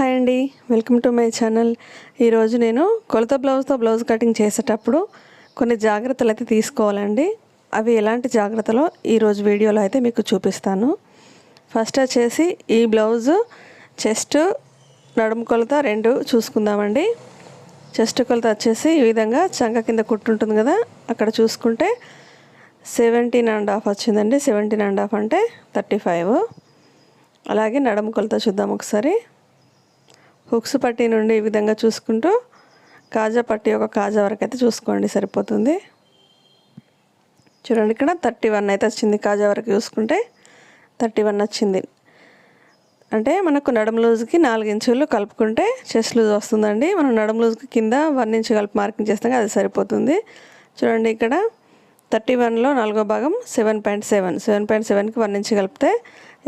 Hi అండి. Welcome to my channel. ఈరోజు నేను కొలత బ్లౌజ్తో బ్లౌజ్ కటింగ్ చేసేటప్పుడు కొన్ని జాగ్రత్తలు అయితే తీసుకోవాలండి. అవి ఎలాంటి జాగ్రత్తలో ఈరోజు వీడియోలో అయితే మీకు చూపిస్తాను. ఫస్ట్ వచ్చేసి ఈ బ్లౌజ్ చెస్ట్ నడుము కొలత రెండు చూసుకుందామండి. చెస్ట్ కొలత వచ్చేసి ఈ విధంగా చంక కింద కుట్టుంటుంది కదా అక్కడ చూసుకుంటే సెవెంటీన్ అండ్ హాఫ్ వచ్చిందండి. సెవెంటీన్ అండ్ హాఫ్ అంటే థర్టీ ఫైవ్ అలాగే నడుము కొలత చూద్దాం ఒకసారి. హుక్స్ పట్టీ నుండి ఈ విధంగా చూసుకుంటూ కాజా పట్టి ఒక కాజా వరకు అయితే చూసుకోండి సరిపోతుంది. చూడండి ఇక్కడ థర్టీ వన్ అయితే వచ్చింది కాజా వరకు చూసుకుంటే. థర్టీ వన్ వచ్చింది. అంటే మనకు నడుము లూజ్కి నాలుగు ఇంచులు కలుపుకుంటే చెస్ట్ లూజ్ వస్తుందండి. మనం నడుము లూజ్కి కింద వన్ ఇంచు కలిపి మార్కింగ్ చేస్తాం అది సరిపోతుంది. చూడండి ఇక్కడ థర్టీ వన్లో నాలుగో భాగం seven point seven. Seven point సెవెన్కి వన్ ఇంచు కలిపితే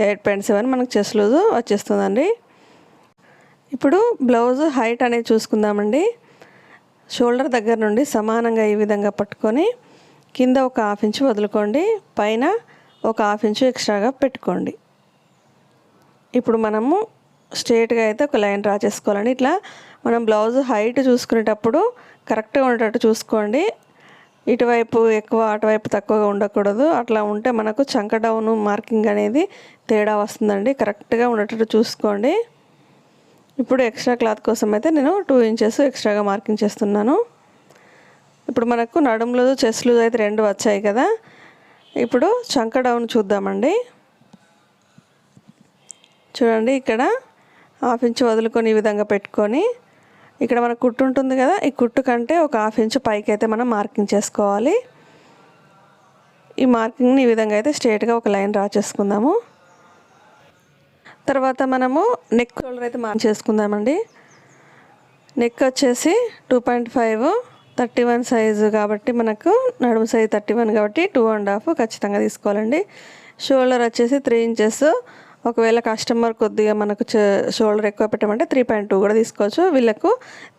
ఎయిట్ పాయింట్ సెవెన్ మనకు చెస్ట్ లూజ్ వచ్చేస్తుందండి. ఇప్పుడు బ్లౌజ్ హైట్ అనేది చూసుకుందామండి. షోల్డర్ దగ్గర నుండి సమానంగా ఈ విధంగా పట్టుకొని కింద ఒక హాఫ్ ఇంచు వదులుకోండి. పైన ఒక హాఫ్ ఇంచు ఎక్స్ట్రాగా పెట్టుకోండి. ఇప్పుడు మనము స్ట్రేట్గా అయితే ఒక లైన్ డ్రా చేసుకోవాలండి. ఇట్లా మనం బ్లౌజ్ హైట్ చూసుకునేటప్పుడు కరెక్ట్గా ఉండేటట్టు చూసుకోండి. ఇటువైపు ఎక్కువ అటువైపు తక్కువగా ఉండకూడదు. అట్లా ఉంటే మనకు చంక డౌన్ మార్కింగ్ అనేది తేడా వస్తుందండి. కరెక్ట్గా ఉండేటట్టు చూసుకోండి. ఇప్పుడు ఎక్స్ట్రా క్లాత్ కోసం అయితే నేను టూ ఇంచెస్ ఎక్స్ట్రాగా మార్కింగ్ చేస్తున్నాను. ఇప్పుడు మనకు నడుములు చెస్లు అయితే రెండు వచ్చాయి కదా. ఇప్పుడు చంక డౌన్ చూద్దామండి. చూడండి ఇక్కడ హాఫ్ ఇంచ్ వదులుకొని ఈ విధంగా పెట్టుకొని ఇక్కడ మన కుట్టు ఉంటుంది కదా ఈ కుట్టు కంటే ఒక హాఫ్ ఇంచ్ పైకి అయితే మనం మార్కింగ్ చేసుకోవాలి. ఈ మార్కింగ్ని ఈ విధంగా అయితే స్ట్రేట్గా ఒక లైన్ డ్రా చేసుకుందాము. తర్వాత మనము నెక్ షోల్డర్ అయితే మార్క్ చేసుకుందామండి. నెక్ వచ్చేసి two point five thirty one size కాబట్టి మనకు నడుము సైజు థర్టీ వన్ కాబట్టి టూ అండ్ హాఫ్ ఖచ్చితంగా తీసుకోవాలండి. షోల్డర్ వచ్చేసి త్రీ ఇంచెస్ ఒకవేళ కస్టమర్ కొద్దిగా మనకు షోల్డర్ ఎక్కువ పెట్టమంటే త్రీ పాయింట్ టూ కూడా తీసుకోవచ్చు. వీళ్ళకు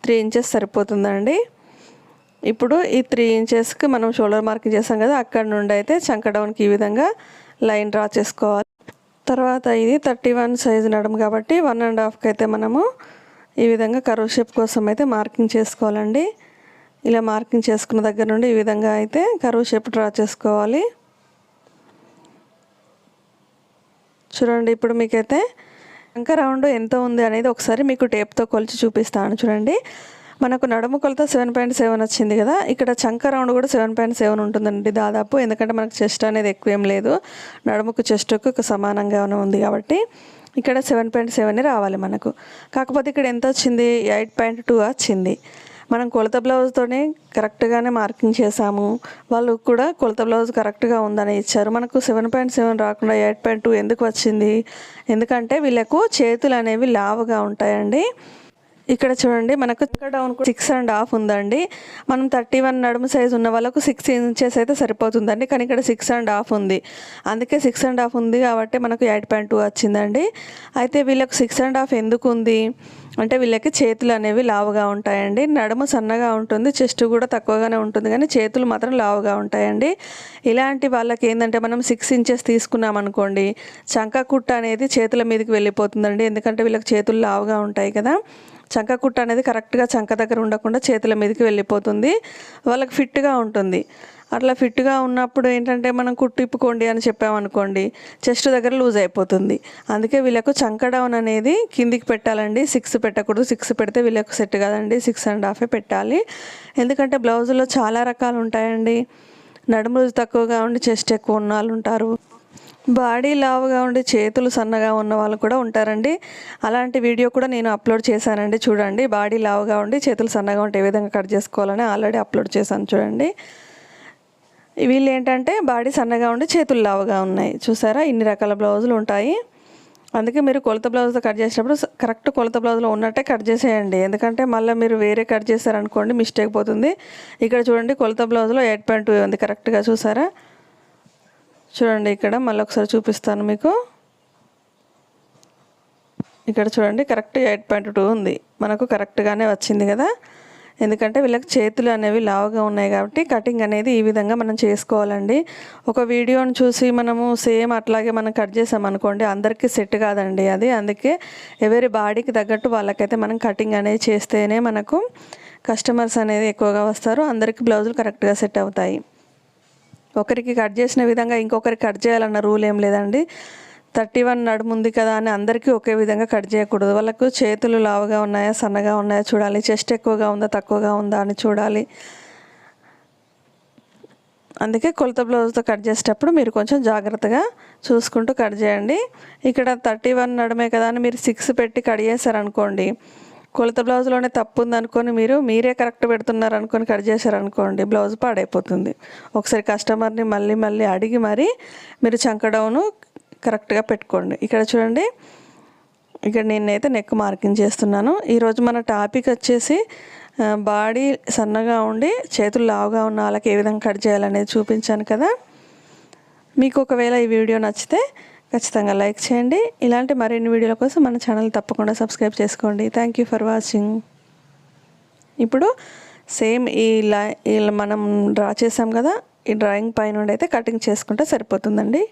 త్రీ ఇంచెస్ సరిపోతుందండి. ఇప్పుడు ఈ త్రీ ఇంచెస్కి మనం షోల్డర్ మార్కింగ్ చేస్తాం కదా అక్కడ నుండి అయితే చంక డౌన్కి ఈ విధంగా లైన్ డ్రా చేసుకోవాలి. తర్వాత ఇది థర్టీ వన్ సైజ్ నడుము కాబట్టి వన్ అండ్ హాఫ్కి అయితే మనము ఈ విధంగా కరువు షేప్ కోసం అయితే మార్కింగ్ చేసుకోవాలండి. ఇలా మార్కింగ్ చేసుకున్న దగ్గర నుండి ఈ విధంగా అయితే కరువు షేప్ డ్రా చేసుకోవాలి. చూడండి ఇప్పుడు మీకైతే ఇంకా రౌండ్ ఎంత ఉంది అనేది ఒకసారి మీకు టేప్తో కొలిచి చూపిస్తాను. చూడండి మనకు నడుము కొలత సెవెన్ పాయింట్ సెవెన్ వచ్చింది కదా ఇక్కడ చంక రౌండ్ కూడా సెవెన్ పాయింట్ సెవెన్ ఉంటుందండి దాదాపు ఎందుకంటే మనకు చెస్ట్ అనేది ఎక్కువ ఏం లేదు. నడుముకు చెస్ట్కు సమానంగానే ఉంది కాబట్టి ఇక్కడ సెవెన్ పాయింట్ సెవెన్ రావాలి మనకు. కాకపోతే ఇక్కడ ఎంత వచ్చింది? ఎయిట్ పాయింట్ టూ వచ్చింది. మనం కొలత బ్లౌజ్తోనే కరెక్ట్గానే మార్కింగ్ చేసాము వాళ్ళు కూడా కొలత బ్లౌజ్ కరెక్ట్గా ఉందని ఇచ్చారు. మనకు సెవెన్ పాయింట్ సెవెన్ రాకుండా ఎయిట్ పాయింట్ టూ ఎందుకు వచ్చింది? ఎందుకంటే వీళ్ళకు చేతులు అనేవి లావుగా ఉంటాయండి. ఇక్కడ చూడండి మనకు డౌన్ సిక్స్ అండ్ హాఫ్ ఉందండి. మనం థర్టీ వన్ నడుము సైజ్ ఉన్న వాళ్ళకు సిక్స్ ఇంచెస్ అయితే సరిపోతుందండి కానీ ఇక్కడ సిక్స్ అండ్ హాఫ్ ఉంది. అందుకే సిక్స్ అండ్ హాఫ్ ఉంది కాబట్టి మనకు ఎయిట్ పాయింట్ టూ వచ్చిందండి. అయితే వీళ్ళకు సిక్స్ అండ్ హాఫ్ ఎందుకు ఉంది? అంటే వీళ్ళకి చేతులు అనేవి లావుగా ఉంటాయండి. నడుము సన్నగా ఉంటుంది చెస్ట్ కూడా తక్కువగానే ఉంటుంది కానీ చేతులు మాత్రం లావుగా ఉంటాయండి. ఇలాంటి వాళ్ళకి ఏంటంటే మనం సిక్స్ ఇంచెస్ తీసుకున్నాం అనుకోండి చంక కుట్ట అనేది చేతుల మీదకి వెళ్ళిపోతుందండి. ఎందుకంటే వీళ్ళకి చేతులు లావుగా ఉంటాయి కదా. చంక కుట్ట అనేది కరెక్ట్గా చంక దగ్గర ఉండకుండా చేతుల మీదకి వెళ్ళిపోతుంది. వాళ్ళకి ఫిట్గా ఉంటుంది. అట్లా ఫిట్గా ఉన్నప్పుడు ఏంటంటే మనం కుట్టు ఇప్పుకోండి అని చెప్పామనుకోండి చెస్ట్ దగ్గర లూజ్ అయిపోతుంది. అందుకే వీళ్ళకు చంక డౌన్ అనేది కిందికి పెట్టాలండి. సిక్స్ పెట్టకూడదు. సిక్స్ పెడితే వీళ్ళకు సెట్ కాదండి. సిక్స్ అండ్ హాఫే పెట్టాలి. ఎందుకంటే బ్లౌజులో చాలా రకాలు ఉంటాయండి. నడుము తక్కువగా ఉండి చెస్ట్ ఎక్కువ ఉన్న వాళ్ళు ఉంటారు. బాడీ లావుగా ఉండి చేతులు సన్నగా ఉన్న వాళ్ళు కూడా ఉంటారండి. అలాంటి వీడియో కూడా నేను అప్లోడ్ చేశానండి. చూడండి బాడీ లావుగా ఉండి చేతులు సన్నగా ఉంటే ఏ విధంగా కట్ చేసుకోవాలని ఆల్రెడీ అప్లోడ్ చేశాను చూడండి. వీళ్ళు ఏంటంటే బాడీ సన్నగా ఉండి చేతులు లావుగా ఉన్నాయి. చూసారా? ఇన్ని రకాల బ్లౌజులు ఉంటాయి. అందుకే మీరు కొలత బ్లౌజ్తో కట్ చేసేటప్పుడు కరెక్ట్ కొలత బ్లౌజ్లో ఉన్నట్టే కట్ చేసేయండి. ఎందుకంటే మళ్ళీ మీరు వేరే కట్ చేశారనుకోండి మిస్టేక్ పోతుంది. ఇక్కడ చూడండి కొలత బ్లౌజ్లో ఎయిట్ పాయింట్ ఉంది కరెక్ట్గా చూసారా? చూడండి ఇక్కడ మళ్ళీ ఒకసారి చూపిస్తాను మీకు. ఇక్కడ చూడండి కరెక్ట్ ఎయిట్ పాయింట్ టూ ఉంది. మనకు కరెక్ట్గానే వచ్చింది కదా? ఎందుకంటే వీళ్ళకి చేతులు అనేవి లావుగా ఉన్నాయి కాబట్టి కటింగ్ అనేది ఈ విధంగా మనం చేసుకోవాలండి. ఒక వీడియోని చూసి మనము సేమ్ అట్లాగే మనం కట్ చేసాం అనుకోండి అందరికీ సెట్ కాదండి అది. అందుకే ఎవరి బాడీకి తగ్గట్టు వాళ్ళకైతే మనం కటింగ్ అనేది చేస్తేనే మనకు కస్టమర్స్ అనేది ఎక్కువగా వస్తారు. అందరికీ బ్లౌజులు కరెక్ట్గా సెట్ అవుతాయి. ఒకరికి కట్ చేసిన విధంగా ఇంకొకరికి కట్ చేయాలన్న రూల్ ఏం లేదండి. థర్టీ వన్ నడుముంది కదా అని అందరికీ ఒకే విధంగా కట్ చేయకూడదు. వాళ్ళకు చేతులు లావుగా ఉన్నాయా సన్నగా ఉన్నాయా చూడాలి. చెస్ట్ ఎక్కువగా ఉందా తక్కువగా ఉందా అని చూడాలి. అందుకే కొలత బ్లౌజ్తో కట్ చేసేటప్పుడు మీరు కొంచెం జాగ్రత్తగా చూసుకుంటూ కట్ చేయండి. ఇక్కడ థర్టీ వన్ నడుమే కదా అని మీరు సిక్స్ పెట్టి కట్ చేశారనుకోండి కొలత బ్లౌజ్లోనే తప్పు ఉందనుకొని మీరు మీరే కరెక్ట్ పెడుతున్నారు అనుకొని కట్ చేశారనుకోండి బ్లౌజ్ పాడైపోతుంది. ఒకసారి కస్టమర్ని మళ్ళీ మళ్ళీ అడిగి మరి మీరు చంకడౌను కరెక్ట్గా పెట్టుకోండి. ఇక్కడ చూడండి ఇక్కడ నేనైతే నెక్ మార్కింగ్ చేస్తున్నాను. ఈరోజు మన టాపిక్ వచ్చేసి బాడీ సన్నగా ఉండి చేతులు లావుగా ఉన్న వాళ్ళకి ఏ విధంగా కట్ చేయాలనేది చూపించాను కదా. మీకు ఒకవేళ ఈ వీడియో నచ్చితే ఖచ్చితంగా లైక్ చేయండి. ఇలాంటి మరిన్ని వీడియోల కోసం మన ఛానల్ తప్పకుండా సబ్స్క్రైబ్ చేసుకోండి. థ్యాంక్ యూ ఫర్ వాచింగ్ ఇప్పుడు సేమ్ ఈ లై మనం డ్రా చేసాం కదా ఈ డ్రాయింగ్ పైన అయితే కటింగ్ చేసుకుంటే సరిపోతుందండి.